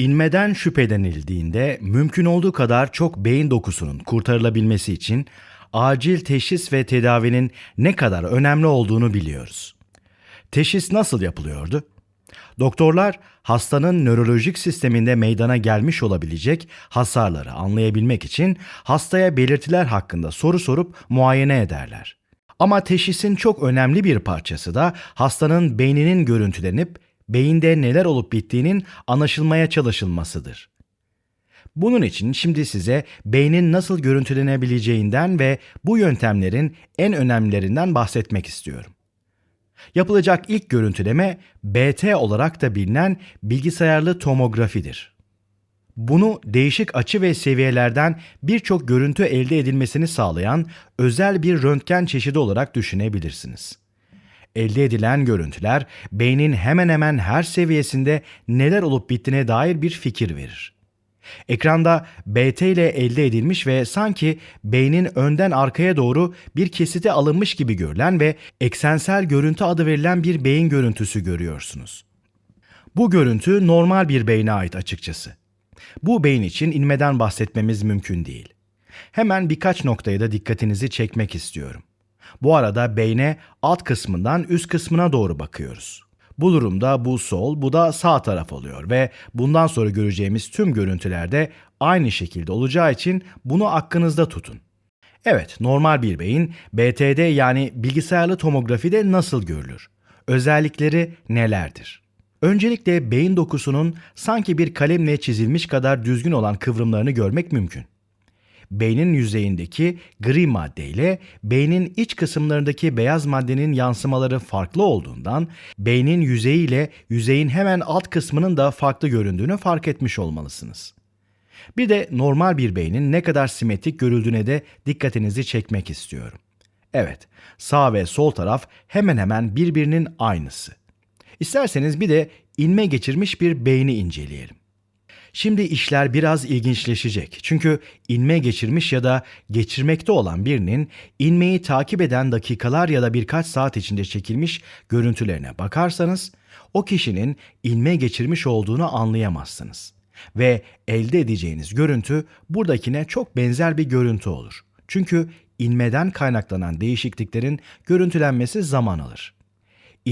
İnmeden şüphelenildiğinde mümkün olduğu kadar çok beyin dokusunun kurtarılabilmesi için acil teşhis ve tedavinin ne kadar önemli olduğunu biliyoruz. Teşhis nasıl yapılıyordu? Doktorlar hastanın nörolojik sisteminde meydana gelmiş olabilecek hasarları anlayabilmek için hastaya belirtiler hakkında soru sorup muayene ederler. Ama teşhisin çok önemli bir parçası da hastanın beyninin görüntülenip beyinde neler olup bittiğinin anlaşılmaya çalışılmasıdır. Bunun için şimdi size beynin nasıl görüntülenebileceğinden ve bu yöntemlerin en önemlilerinden bahsetmek istiyorum. Yapılacak ilk görüntüleme BT olarak da bilinen bilgisayarlı tomografidir. Bunu değişik açı ve seviyelerden birçok görüntü elde edilmesini sağlayan özel bir röntgen çeşidi olarak düşünebilirsiniz. Elde edilen görüntüler beynin hemen hemen her seviyesinde neler olup bittiğine dair bir fikir verir. Ekranda BT ile elde edilmiş ve sanki beynin önden arkaya doğru bir kesiti alınmış gibi görülen ve eksensel görüntü adı verilen bir beyin görüntüsü görüyorsunuz. Bu görüntü normal bir beyne ait açıkçası. Bu beyin için inmeden bahsetmemiz mümkün değil. Hemen birkaç noktaya da dikkatinizi çekmek istiyorum. Bu arada beyne alt kısmından üst kısmına doğru bakıyoruz. Bu durumda bu sol, bu da sağ taraf oluyor ve bundan sonra göreceğimiz tüm görüntülerde aynı şekilde olacağı için bunu aklınızda tutun. Evet, normal bir beyin BTD yani bilgisayarlı tomografide nasıl görülür? Özellikleri nelerdir? Öncelikle beyin dokusunun sanki bir kalemle çizilmiş kadar düzgün olan kıvrımlarını görmek mümkün beynin yüzeyindeki gri madde ile beynin iç kısımlarındaki beyaz maddenin yansımaları farklı olduğundan beynin yüzeyi ile yüzeyin hemen alt kısmının da farklı göründüğünü fark etmiş olmalısınız. Bir de normal bir beynin ne kadar simetrik görüldüğüne de dikkatinizi çekmek istiyorum. Evet, sağ ve sol taraf hemen hemen birbirinin aynısı. İsterseniz bir de inme geçirmiş bir beyni inceleyelim. Şimdi işler biraz ilginçleşecek. Çünkü inme geçirmiş ya da geçirmekte olan birinin inmeyi takip eden dakikalar ya da birkaç saat içinde çekilmiş görüntülerine bakarsanız o kişinin inme geçirmiş olduğunu anlayamazsınız. Ve elde edeceğiniz görüntü buradakine çok benzer bir görüntü olur. Çünkü inmeden kaynaklanan değişikliklerin görüntülenmesi zaman alır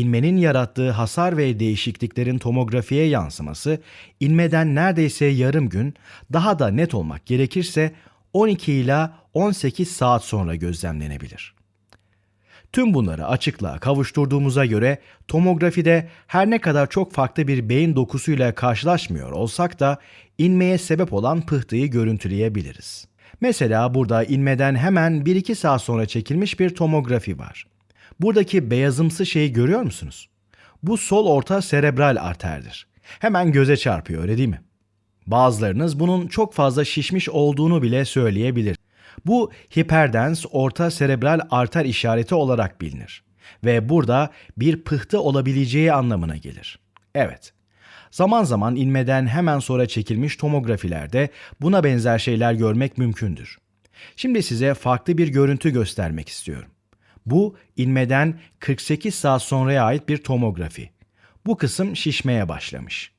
inmenin yarattığı hasar ve değişikliklerin tomografiye yansıması inmeden neredeyse yarım gün, daha da net olmak gerekirse 12 ila 18 saat sonra gözlemlenebilir. Tüm bunları açıklığa kavuşturduğumuza göre tomografide her ne kadar çok farklı bir beyin dokusuyla karşılaşmıyor olsak da inmeye sebep olan pıhtıyı görüntüleyebiliriz. Mesela burada inmeden hemen 1-2 saat sonra çekilmiş bir tomografi var. Buradaki beyazımsı şeyi görüyor musunuz? Bu sol orta serebral arterdir. Hemen göze çarpıyor öyle değil mi? Bazılarınız bunun çok fazla şişmiş olduğunu bile söyleyebilir. Bu hiperdens orta serebral arter işareti olarak bilinir ve burada bir pıhtı olabileceği anlamına gelir. Evet, zaman zaman inmeden hemen sonra çekilmiş tomografilerde buna benzer şeyler görmek mümkündür. Şimdi size farklı bir görüntü göstermek istiyorum. Bu inmeden 48 saat sonraya ait bir tomografi. Bu kısım şişmeye başlamış.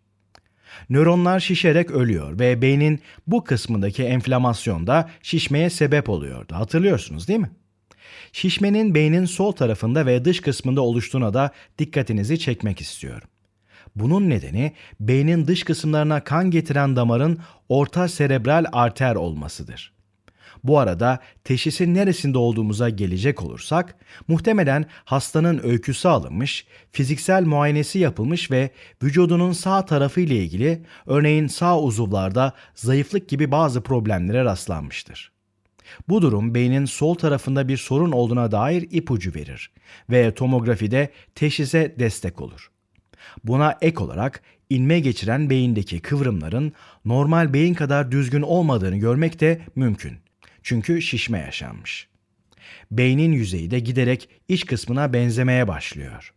Nöronlar şişerek ölüyor ve beynin bu kısmındaki enflamasyon da şişmeye sebep oluyordu. Hatırlıyorsunuz değil mi? Şişmenin beynin sol tarafında ve dış kısmında oluştuğuna da dikkatinizi çekmek istiyorum. Bunun nedeni beynin dış kısımlarına kan getiren damarın orta serebral arter olmasıdır. Bu arada teşhisin neresinde olduğumuza gelecek olursak, muhtemelen hastanın öyküsü alınmış, fiziksel muayenesi yapılmış ve vücudunun sağ tarafı ile ilgili örneğin sağ uzuvlarda zayıflık gibi bazı problemlere rastlanmıştır. Bu durum beynin sol tarafında bir sorun olduğuna dair ipucu verir ve tomografide teşhise destek olur. Buna ek olarak inme geçiren beyindeki kıvrımların normal beyin kadar düzgün olmadığını görmek de mümkün. Çünkü şişme yaşanmış. Beynin yüzeyi de giderek iç kısmına benzemeye başlıyor.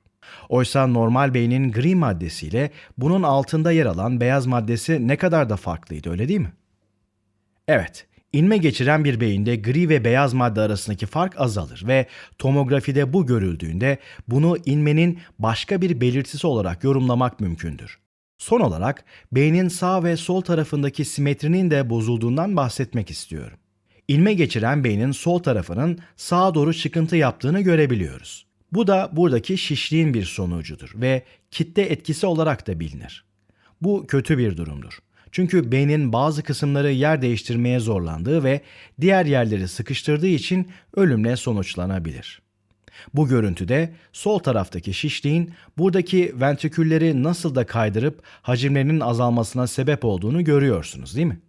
Oysa normal beynin gri maddesiyle bunun altında yer alan beyaz maddesi ne kadar da farklıydı öyle değil mi? Evet, inme geçiren bir beyinde gri ve beyaz madde arasındaki fark azalır ve tomografide bu görüldüğünde bunu inmenin başka bir belirtisi olarak yorumlamak mümkündür. Son olarak beynin sağ ve sol tarafındaki simetrinin de bozulduğundan bahsetmek istiyorum. İlme geçiren beynin sol tarafının sağa doğru çıkıntı yaptığını görebiliyoruz. Bu da buradaki şişliğin bir sonucudur ve kitle etkisi olarak da bilinir. Bu kötü bir durumdur. Çünkü beynin bazı kısımları yer değiştirmeye zorlandığı ve diğer yerleri sıkıştırdığı için ölümle sonuçlanabilir. Bu görüntüde sol taraftaki şişliğin buradaki ventrikülleri nasıl da kaydırıp hacimlerinin azalmasına sebep olduğunu görüyorsunuz değil mi?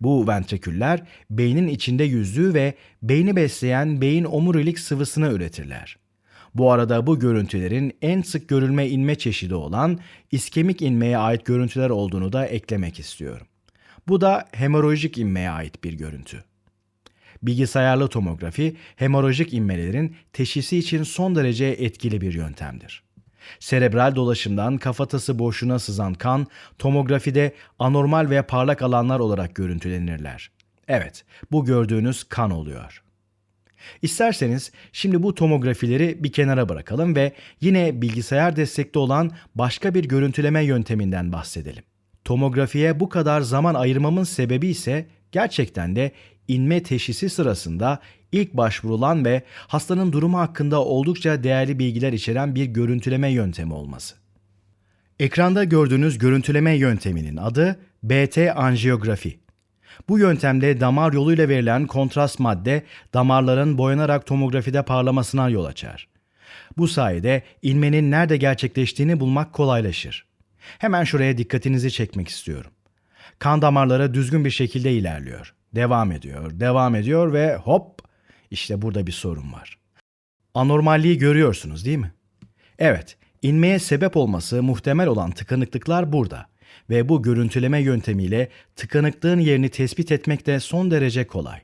Bu ventriküller beynin içinde yüzdüğü ve beyni besleyen beyin omurilik sıvısını üretirler. Bu arada bu görüntülerin en sık görülme inme çeşidi olan iskemik inmeye ait görüntüler olduğunu da eklemek istiyorum. Bu da hemorojik inmeye ait bir görüntü. Bilgisayarlı tomografi, hemorajik inmelerin teşhisi için son derece etkili bir yöntemdir. Serebral dolaşımdan kafatası boşluğuna sızan kan, tomografide anormal ve parlak alanlar olarak görüntülenirler. Evet, bu gördüğünüz kan oluyor. İsterseniz şimdi bu tomografileri bir kenara bırakalım ve yine bilgisayar destekli olan başka bir görüntüleme yönteminden bahsedelim. Tomografiye bu kadar zaman ayırmamın sebebi ise gerçekten de inme teşhisi sırasında ilk başvurulan ve hastanın durumu hakkında oldukça değerli bilgiler içeren bir görüntüleme yöntemi olması. Ekranda gördüğünüz görüntüleme yönteminin adı BT anjiyografi. Bu yöntemde damar yoluyla verilen kontrast madde damarların boyanarak tomografide parlamasına yol açar. Bu sayede ilmenin nerede gerçekleştiğini bulmak kolaylaşır. Hemen şuraya dikkatinizi çekmek istiyorum. Kan damarları düzgün bir şekilde ilerliyor. Devam ediyor, devam ediyor ve hop işte burada bir sorun var. Anormalliği görüyorsunuz değil mi? Evet, inmeye sebep olması muhtemel olan tıkanıklıklar burada ve bu görüntüleme yöntemiyle tıkanıklığın yerini tespit etmek de son derece kolay.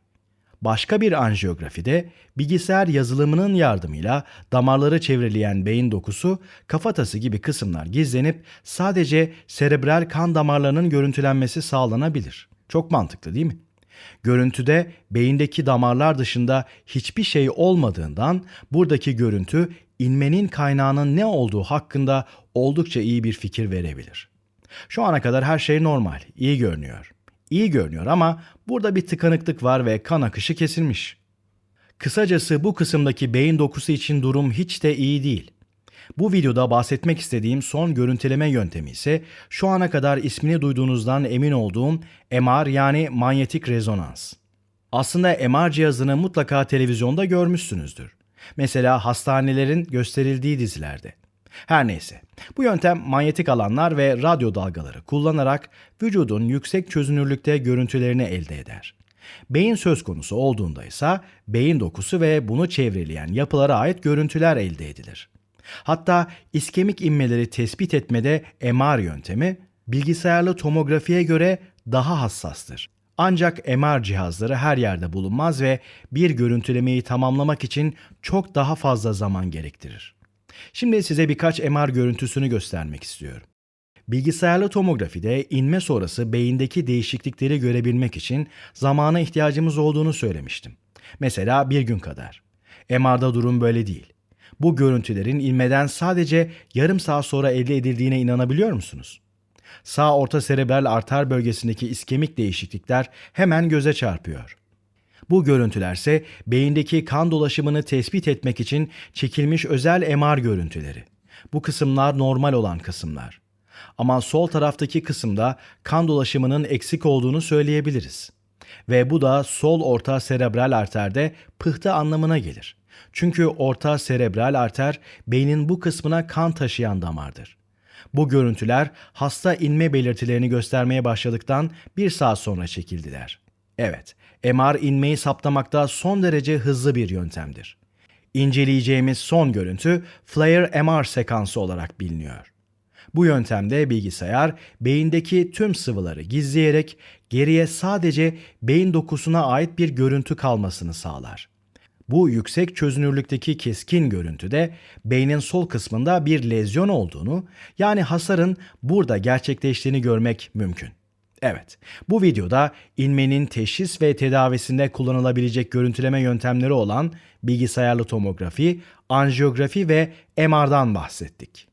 Başka bir anjiyografide bilgisayar yazılımının yardımıyla damarları çevreleyen beyin dokusu, kafatası gibi kısımlar gizlenip sadece serebral kan damarlarının görüntülenmesi sağlanabilir. Çok mantıklı değil mi? Görüntüde beyindeki damarlar dışında hiçbir şey olmadığından buradaki görüntü inmenin kaynağının ne olduğu hakkında oldukça iyi bir fikir verebilir. Şu ana kadar her şey normal, iyi görünüyor. İyi görünüyor ama burada bir tıkanıklık var ve kan akışı kesilmiş. Kısacası bu kısımdaki beyin dokusu için durum hiç de iyi değil. Bu videoda bahsetmek istediğim son görüntüleme yöntemi ise şu ana kadar ismini duyduğunuzdan emin olduğum MR yani manyetik rezonans. Aslında MR cihazını mutlaka televizyonda görmüşsünüzdür. Mesela hastanelerin gösterildiği dizilerde. Her neyse, bu yöntem manyetik alanlar ve radyo dalgaları kullanarak vücudun yüksek çözünürlükte görüntülerini elde eder. Beyin söz konusu olduğunda ise beyin dokusu ve bunu çevreleyen yapılara ait görüntüler elde edilir. Hatta iskemik inmeleri tespit etmede MR yöntemi bilgisayarlı tomografiye göre daha hassastır. Ancak MR cihazları her yerde bulunmaz ve bir görüntülemeyi tamamlamak için çok daha fazla zaman gerektirir. Şimdi size birkaç MR görüntüsünü göstermek istiyorum. Bilgisayarlı tomografide inme sonrası beyindeki değişiklikleri görebilmek için zamana ihtiyacımız olduğunu söylemiştim. Mesela bir gün kadar. MR'da durum böyle değil. Bu görüntülerin inmeden sadece yarım saat sonra elde edildiğine inanabiliyor musunuz? Sağ orta serebral arter bölgesindeki iskemik değişiklikler hemen göze çarpıyor. Bu görüntülerse beyindeki kan dolaşımını tespit etmek için çekilmiş özel MR görüntüleri. Bu kısımlar normal olan kısımlar. Ama sol taraftaki kısımda kan dolaşımının eksik olduğunu söyleyebiliriz. Ve bu da sol orta serebral arterde pıhtı anlamına gelir. Çünkü orta serebral arter beynin bu kısmına kan taşıyan damardır. Bu görüntüler hasta inme belirtilerini göstermeye başladıktan bir saat sonra çekildiler. Evet, MR inmeyi saptamakta son derece hızlı bir yöntemdir. İnceleyeceğimiz son görüntü FLAIR MR sekansı olarak biliniyor. Bu yöntemde bilgisayar beyindeki tüm sıvıları gizleyerek geriye sadece beyin dokusuna ait bir görüntü kalmasını sağlar. Bu yüksek çözünürlükteki keskin görüntüde beynin sol kısmında bir lezyon olduğunu yani hasarın burada gerçekleştiğini görmek mümkün. Evet, bu videoda inmenin teşhis ve tedavisinde kullanılabilecek görüntüleme yöntemleri olan bilgisayarlı tomografi, anjiyografi ve MR'dan bahsettik.